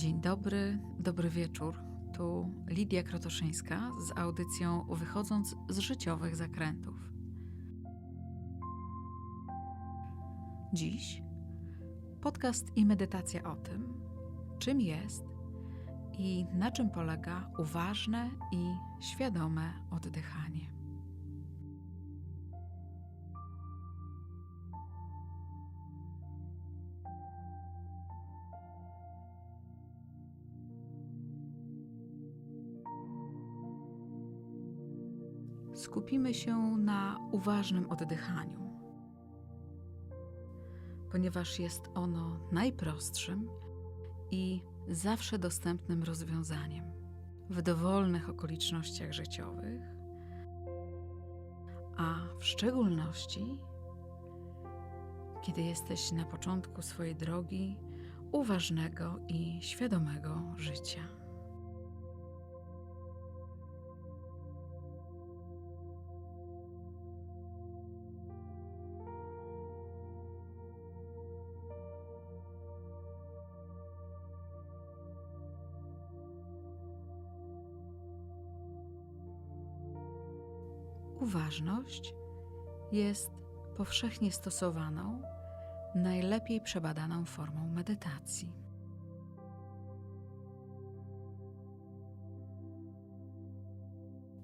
Dzień dobry, dobry wieczór. Tu Lidia Krotoszyńska z audycją Wychodząc z życiowych zakrętów. Dziś podcast i medytacja o tym, czym jest i na czym polega uważne i świadome oddychanie. Skupimy się na uważnym oddychaniu, ponieważ jest ono najprostszym i zawsze dostępnym rozwiązaniem w dowolnych okolicznościach życiowych, a w szczególności kiedy jesteś na początku swojej drogi uważnego i świadomego życia. Uważność jest powszechnie stosowaną, najlepiej przebadaną formą medytacji.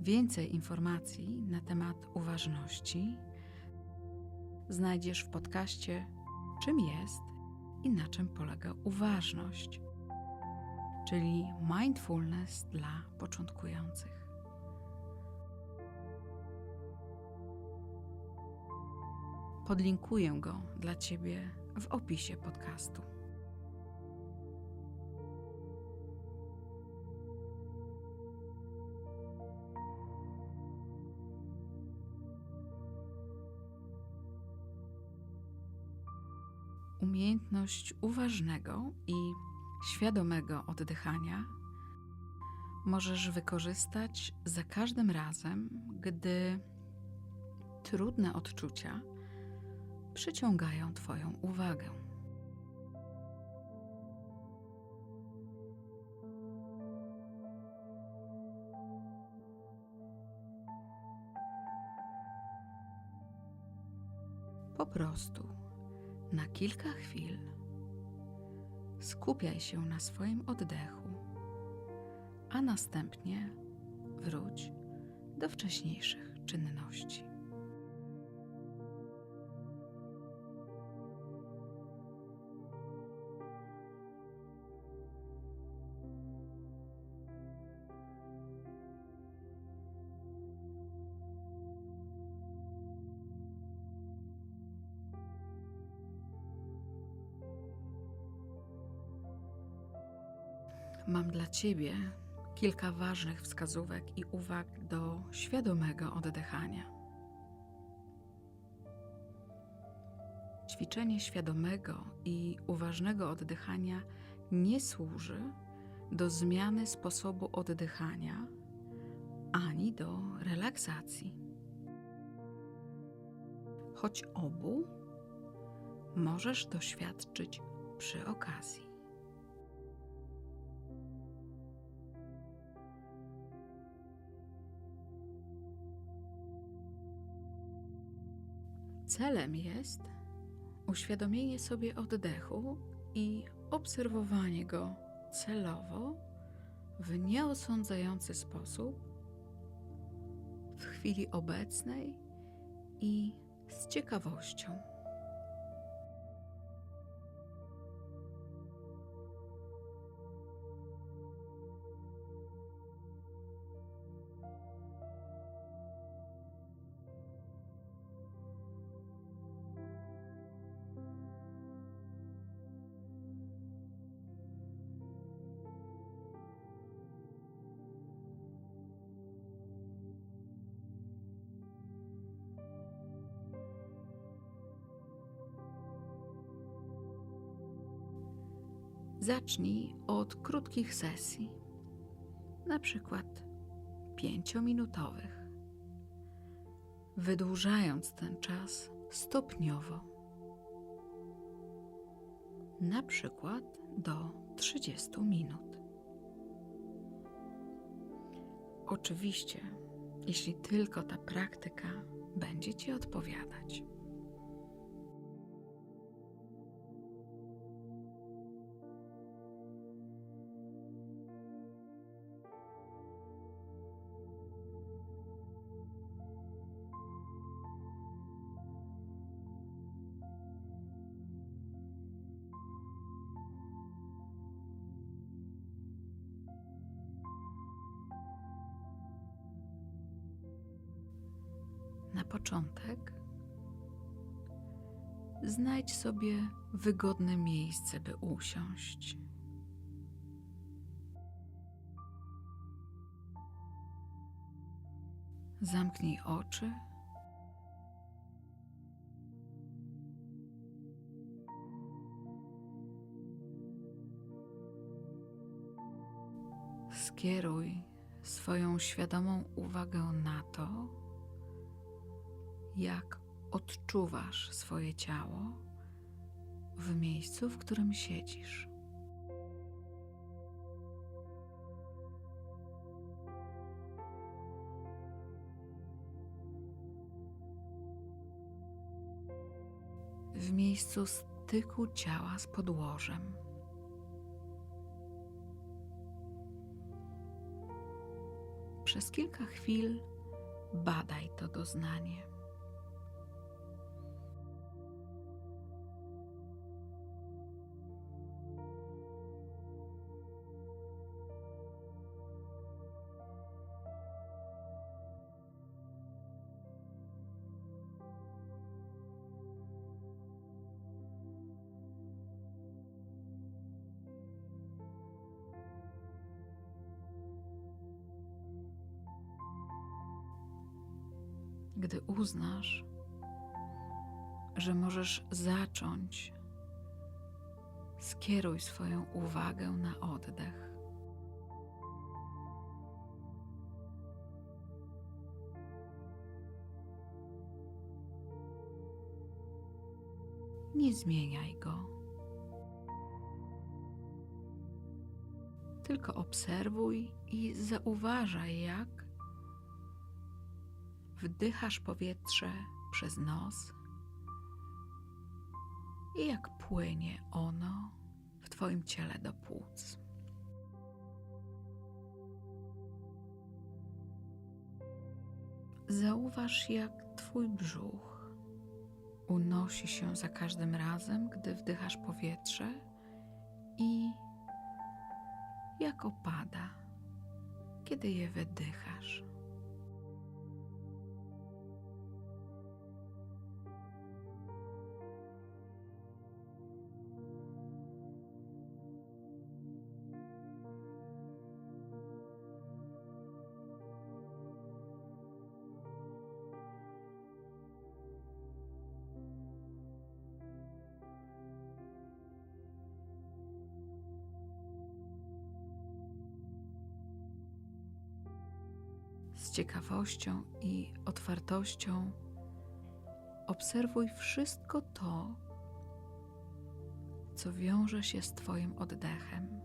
Więcej informacji na temat uważności znajdziesz w podcaście Czym jest i na czym polega uważność, czyli mindfulness dla początkujących. Podlinkuję go dla Ciebie w opisie podcastu. Umiejętność uważnego i świadomego oddychania możesz wykorzystać za każdym razem, gdy trudne odczucia przyciągają Twoją uwagę. Po prostu na kilka chwil skupiaj się na swoim oddechu, a następnie wróć do wcześniejszych czynności. Ciebie kilka ważnych wskazówek i uwag do świadomego oddychania. Ćwiczenie świadomego i uważnego oddychania nie służy do zmiany sposobu oddychania ani do relaksacji. Choć obu możesz doświadczyć przy okazji. Celem jest uświadomienie sobie oddechu i obserwowanie go celowo w nieosądzający sposób w chwili obecnej i z ciekawością. Zacznij od krótkich sesji, na przykład pięciominutowych, wydłużając ten czas stopniowo. na przykład do 30 minut. Oczywiście, jeśli tylko ta praktyka będzie Ci odpowiadać. Początek znajdź sobie wygodne miejsce, by usiąść. Zamknij oczy. Skieruj swoją świadomą uwagę na to, jak odczuwasz swoje ciało w miejscu, w którym siedzisz. W miejscu styku ciała z podłożem. Przez kilka chwil badaj to doznanie. Gdy uznasz, że możesz zacząć, skieruj swoją uwagę na oddech. Nie zmieniaj go. Tylko obserwuj i zauważaj, jak wdychasz powietrze przez nos i jak płynie ono w Twoim ciele do płuc. Zauważ, jak Twój brzuch unosi się za każdym razem, gdy wdychasz powietrze i jak opada, kiedy je wydychasz. Z ciekawością i otwartością obserwuj wszystko to, co wiąże się z Twoim oddechem.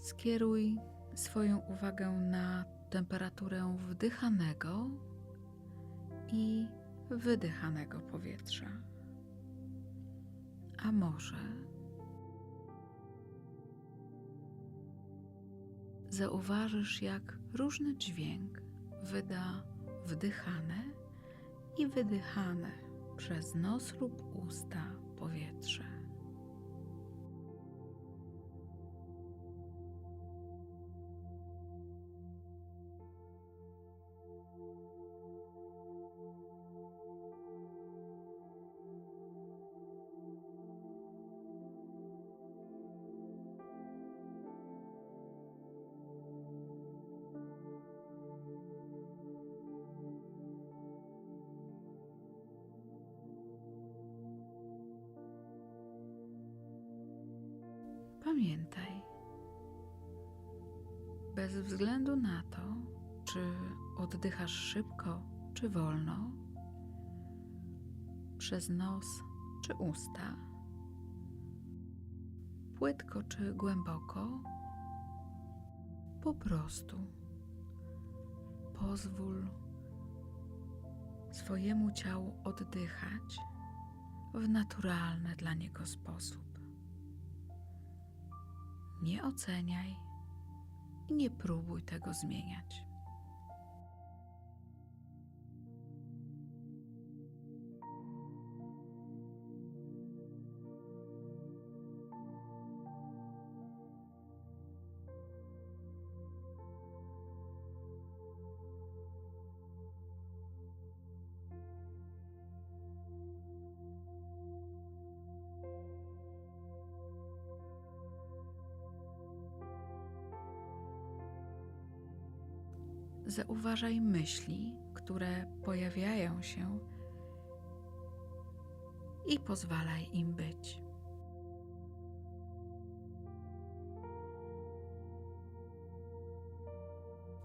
Skieruj swoją uwagę na temperaturę wdychanego i wydychanego powietrza. A może zauważysz, jak różny dźwięk wyda wdychane i wydychane przez nos lub usta powietrze. Pamiętaj, bez względu na to, czy oddychasz szybko czy wolno, przez nos czy usta, płytko czy głęboko, po prostu pozwól swojemu ciału oddychać w naturalny dla niego sposób. Nie oceniaj i nie próbuj tego zmieniać. Zauważaj myśli, które pojawiają się i pozwalaj im być.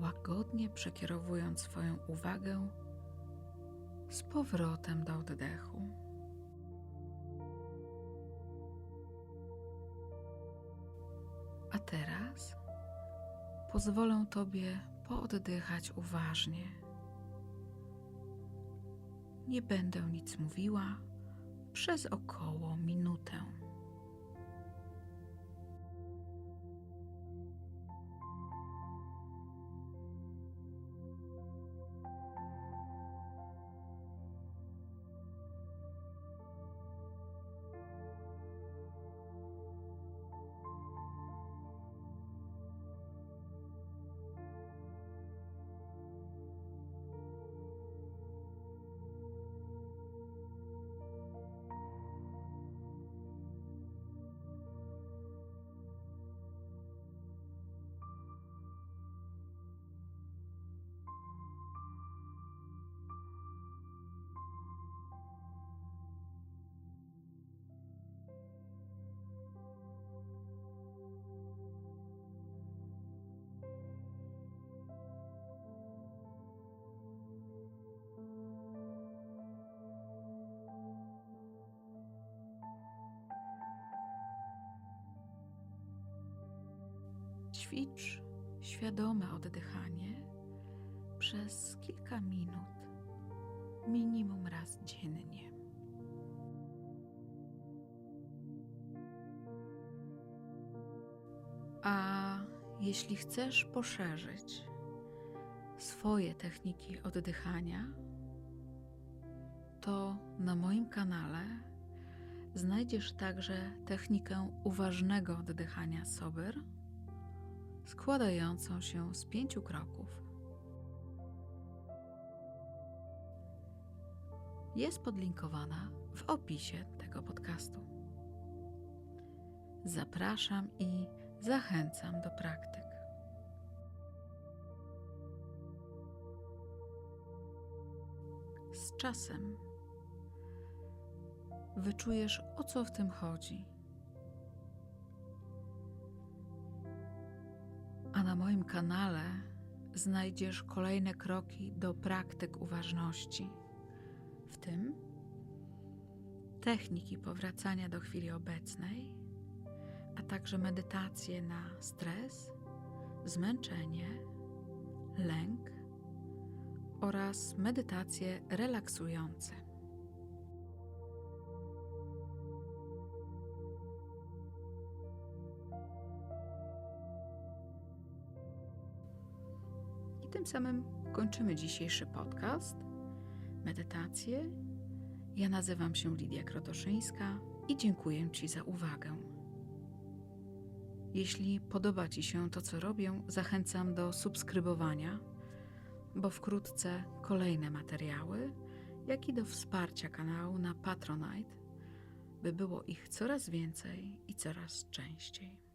Łagodnie przekierowując swoją uwagę z powrotem do oddechu. A teraz pozwolę Tobie pooddychać uważnie. Nie będę nic mówiła przez około minutę. Ćwicz świadome oddychanie przez kilka minut, minimum raz dziennie. A jeśli chcesz poszerzyć swoje techniki oddychania, to na moim kanale znajdziesz także technikę uważnego oddychania sober składającą się z pięciu kroków. Jest podlinkowana w opisie tego podcastu. Zapraszam i zachęcam do praktyk. Z czasem wyczujesz, o co w tym chodzi na moim kanale znajdziesz kolejne kroki do praktyk uważności, w tym techniki powracania do chwili obecnej, a także medytacje na stres, zmęczenie, lęk oraz medytacje relaksujące. Tym samym kończymy dzisiejszy podcast, medytację. Ja nazywam się Lidia Krotoszyńska i dziękuję Ci za uwagę. Jeśli podoba Ci się to, co robię, zachęcam do subskrybowania, bo wkrótce kolejne materiały, jak i do wsparcia kanału na Patronite, by było ich coraz więcej i coraz częściej.